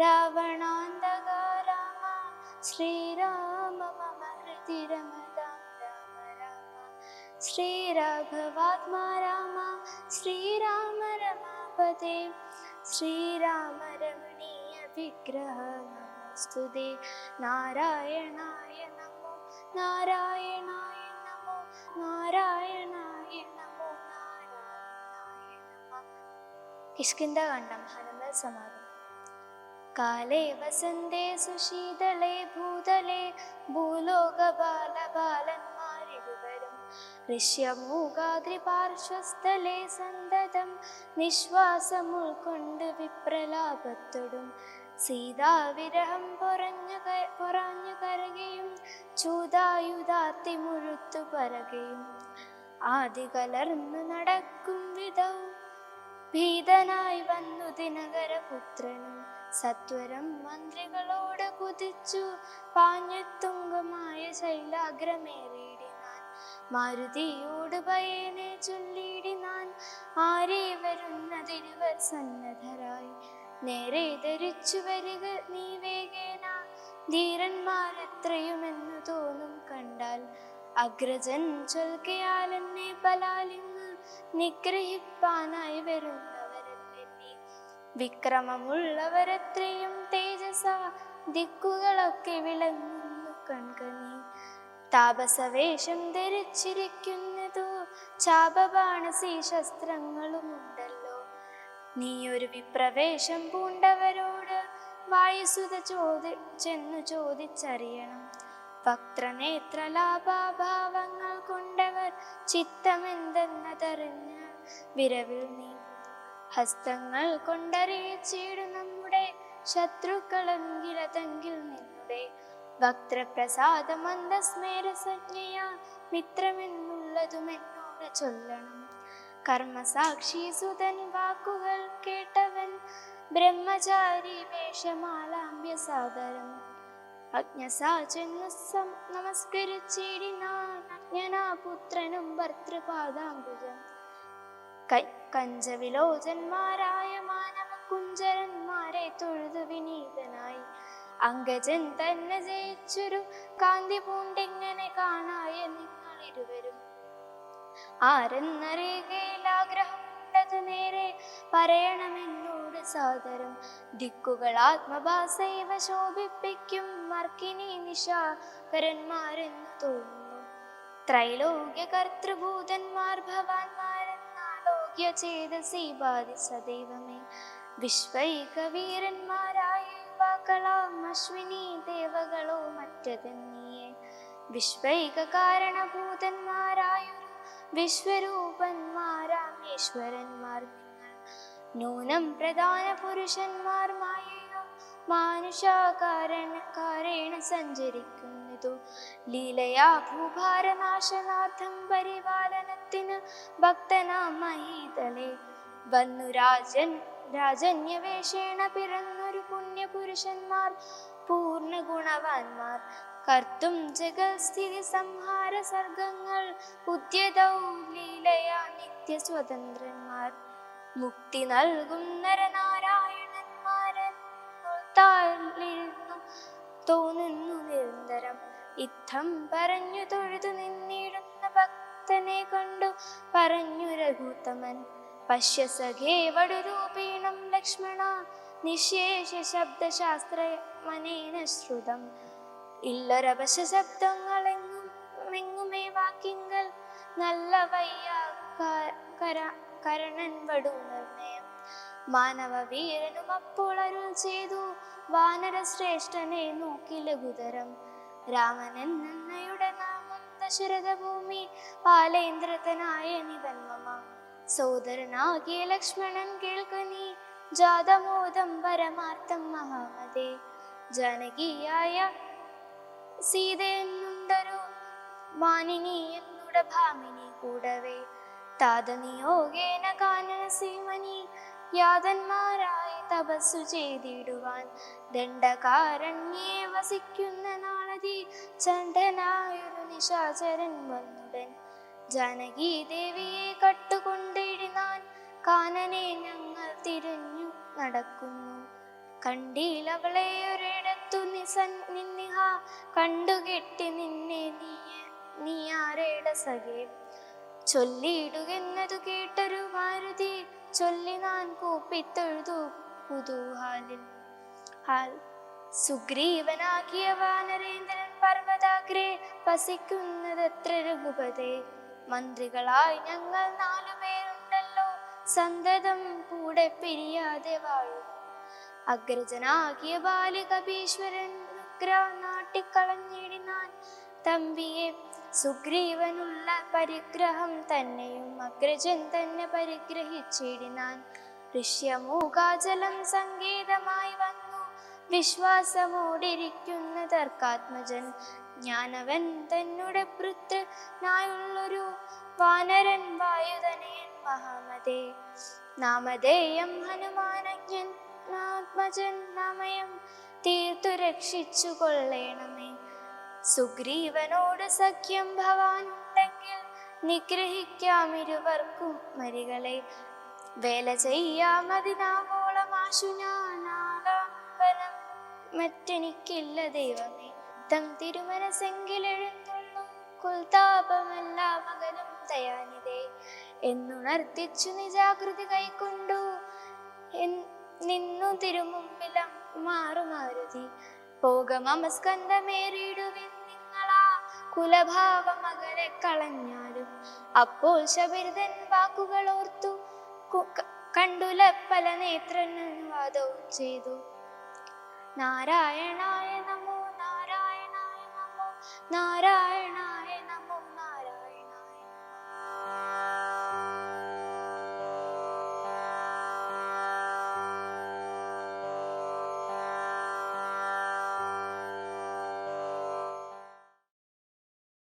रावणान्दगार राम श्रीराम मम हृदि रम राम राम श्रीराघवात्मा राम श्रीराम रमापते श्रीराम रमापदे श्रीरामरमणीयविग्रहस्तु दे। नारायणाय नमो नारायणाय नमो नारायणाय नमो नारायणाय नमः। किष्किन्दगाण्डं हनुमत् समारोह കാലേ വസന്തേ സുശീതളേ ഭൂതലേ ഭൂലോകബാലബാലന്മാരിരുവരും ഋഷ്യമൂകാദ്രിപാർശ്വസ്ഥലേ സന്തതം നിശ്വാസമുൾക്കൊണ്ട് വിപ്രലാപത്തൊടും। സീതാവിരഹം പുറഞ്ഞു പൊറഞ്ഞു കരകയും ചൂതായുധാത്തി മുഴുത്തു പരകയും ആദി കലർന്നു നടക്കും വിധവും ഭീതനായി വന്നു ദിനകരപുത്രനും। സത്വരം മന്ത്രികളോട് കുതിച്ചു പാഞ്ഞത്തുങ്കമായ ശൈലാഗ്രമേറിയിടിനാൻ. മാരുതിയോട് ഭയനെ ചൊല്ലിയിടി നാൻ ആരേ വരുന്നതിരുവർ സന്നദ്ധരായി. നേരെ ധരിച്ചു വരിക നീ വേഗേന. ധീരന്മാരെത്രയുമെന്നു തോന്നും കണ്ടാൽ. അഗ്രജൻ ചൊൽക്കയാൽ എന്നെ നിഗ്രഹിപ്പാനായി വരുന്നു വിക്രമമുള്ളവരെത്രയും തേജസ ദിക്കുകളൊക്കെ വിളങ്ങുന്നു കൺകണി. താപസവേഷം ധരിച്ചിരിക്കുന്നതു ചാപബാണസി ശസ്ത്രങ്ങളുമുണ്ടല്ലോ. നീ ഒരു വിപ്രവേശം പൂണ്ടവരോട് വായുസുത ചോദി ചെന്നു ചോദിച്ചറിയണം. വക്രനേത്രലാഭാഭാവങ്ങൾ കൊണ്ടവർ ചിത്തമെന്തെന്നതറിഞ്ഞ വിരവിൽ നീ ഹസ്തങ്ങൾ കൊണ്ടറിയിച്ചിടു നമ്മുടെ ശത്രുക്കളെങ്കിലതെങ്കിൽ നിന്നുടെ വക്രപ്രസാദ മിത്രമെന്നുള്ളതും എന്നോട് ചൊല്ലണം. കർമ്മസാക്ഷി സുതൻ വാക്കുകൾ കേട്ടവൻ ബ്രഹ്മചാരി വേഷമാലാമ്യ സാദരം. അജ്ഞസാചെന്നു നമസ്കരിച്ചിടിനാൻ അജ്ഞനാ പുത്രനും ഭർത്തൃപാദാംബുജം. കഞ്ചവിലോചന്മാരായ മാനവ കുഞ്ചരന്മാരെ തൊഴുതു വിനീതനായി. അങ്കജൻ തന്നെ ജയിച്ചൊരു കാന്തി പൂണ്ടിങ്ങനെ കാണായ നിങ്ങൾ ഇരുവരും? ആരെന്നറിയുകയിൽ ആഗ്രഹമുണ്ടത് നേരെ പറയണമെന്നോട് സാദരം. ദിക്കുകൾ ആത്മഭാസൈവ ശോഭിപ്പിക്കും മർക്കിനി നിശാകരന്മാരെന്ന് തോന്നുന്നു. ത്രൈലോക്യ കർത്തൃഭൂതന്മാർ ഭവാന്മാരെന്നാലോക്യ ചേതസി ബാധിച്ച ദൈവമേ വിശ്വൈക വീരന്മാരായ യുവാക്കളാം അശ്വിനി ദേവകളോ മറ്റതെന്നിയെ വിശ്വൈക കാരണഭൂതന്മാരായൊരു വിശ്വരൂപന്മാരാം നിങ്ങൾ. നൂനം പ്രധാന പുരുഷന്മാർ മായയോ മാനുഷാകാരണ കാരേണ സഞ്ചരിക്കുന്നതു ലീലയാ ഭൂഭാരനാശനാഥം പരിപാലനത്തിന് ഭക്തനാം വന്നു രാജൻ രാജന്യവേഷേണ പിറന്നൊരു പുണ്യപുരുഷന്മാർ പൂർണ ഗുണവാന്മാർ കർത്തും ജഗൽസ്ഥിതി സംഹാര സർഗങ്ങൾ ലീലയാ നിത്യസ്വതന്ത്രന്മാർ. മുക്തി നൽകും നരനാരായണന്മാരെന്നു തോന്നുന്നു നിരന്തരം. ഇത്തം പറഞ്ഞു തൊഴുതു നിന്നിടുന്ന ഭക്തനെ കണ്ടു പറഞ്ഞു രഘുത്തമൻ. പശ്യ വടുരൂപീണം ലക്ഷ്മണ നിശേഷ ശബ്ദശാസ്ത്ര മനേന ശ്രുതം. ഇല്ലൊരപശ ശബ്ദങ്ങളെങ്ങും എങ്ങുമേ വാക്കിങ്കൽ നല്ല വയ്യ കരണൻ വടു നിർണയം മാനവ വീരനും അപ്പോൾ അരുൾ ചെയ്തു വാനര ശ്രേഷ്ഠനെ നോക്കി ലഘുതരം. രാമനൻ നന്നയുടെ നാമം ദശരഥഭൂമി പാലേന്ദ്രതനായ നിവന്മമ സോദരനാകിയ ലക്ഷ്മണൻ കേൾക്ക നീ ജാതമോദം പരമാർത്ഥം മഹാമതേ. ജാനകിയായ സീതയെന്നുണ്ടൊരു മാനിനി എന്നുടെ ഭാമിനി കൂടവേ. താതനിയോഗേന കാനന സീമനി യാതന്മാരായി തപസ്സു ചെയ്തിടുവാൻ ദണ്ഡകാരണ്യേ വസിക്കുന്ന നാളതി ചണ്ഡനായൊരു നിശാചരൻ വന്നുടൻ. ജാനകി ദേവിയെ കട്ടുകൊണ്ടിടിനാൻ കാനനെ ഞങ്ങൾ തിരഞ്ഞു നടക്കുന്നു. കണ്ടീലവളെ ഒരിടത്തു നിസൻ നിന്നിഹ കണ്ടുകെട്ടി നിന്നെ നീയെ നീ ആരേട സഖേ. ചൊല്ലിയിടുകെന്നതു കേട്ടൊരു മാരുതി ചൊല്ലി നാൻ കൂപ്പിത്തൊഴുതു കുതൂഹാലിൽ. ഹാൽ. സുഗ്രീവനാകിയ വാനരേന്ദ്രൻ പർവതാഗ്രേ വസിക്കുന്നതത്ര രഘുപതേ. മന്ത്രികളായി ഞങ്ങൾ നാലുപേരുണ്ടല്ലോ സന്തതം കൂടെ പിരിയാതെ വാഴും. അഗ്രജനാകിയ ബാലികപീശ്വരൻ നാട്ടിക്കളഞ്ഞിടിനാൻ തമ്പിയെ. സുഗ്രീവനുള്ള പരിഗ്രഹം തന്നെയും അഗ്രജൻ തന്നെ പരിഗ്രഹിച്ചിടിനാൻ. ഋഷ്യമൂകാചലം സംഗീതമായി വന്നു. വിശ്വാസമോടിരിക്കുന്ന തർക്കാത്മജൻ ഞാനവൻ തന്നെ പുത്രനായുള്ളൊരു വാനരൻ വായുധനയൻ മഹാമതേ. നാമധേയം ഹനുമാനജ്ഞൻ ആത്മജൻ നാമയം തീർത്തു രക്ഷിച്ചു കൊള്ളേണമേ. സുഗ്രീവനോട് സഖ്യം ഭവാനുണ്ടെങ്കിൽ നിഗ്രഹിക്കാം ഇരുവർക്കും മരികളെ. വേല ചെയ്യാമതിനാവോളം ആശു ഞാനാകാവനം മറ്റെനിക്കില്ല ദൈവമേ. തം തിരുമനസെങ്കിലെഴുന്നുള്ളൂ കുൽതാപമല്ല മകനും ദയാനിതേ എന്നുണർത്തിച്ചു നിജാകൃതി കൈക്കൊണ്ടു. നിന്നു തിരുമുമ്പിലം മാറുമാരുതി. പോകമസ്കന്ധമേറിയിടുവിൻ നിങ്ങളാ കുലഭാവമകരെ കളഞ്ഞാലും. അപ്പോൾ ശബരിതൻ വാക്കുകൾ ഓർത്തു കണ്ടുല പല നേത്രനുവാദവും ചെയ്തു. നാരായണായ നമോ നാരായണായ നമോ നാരായണായ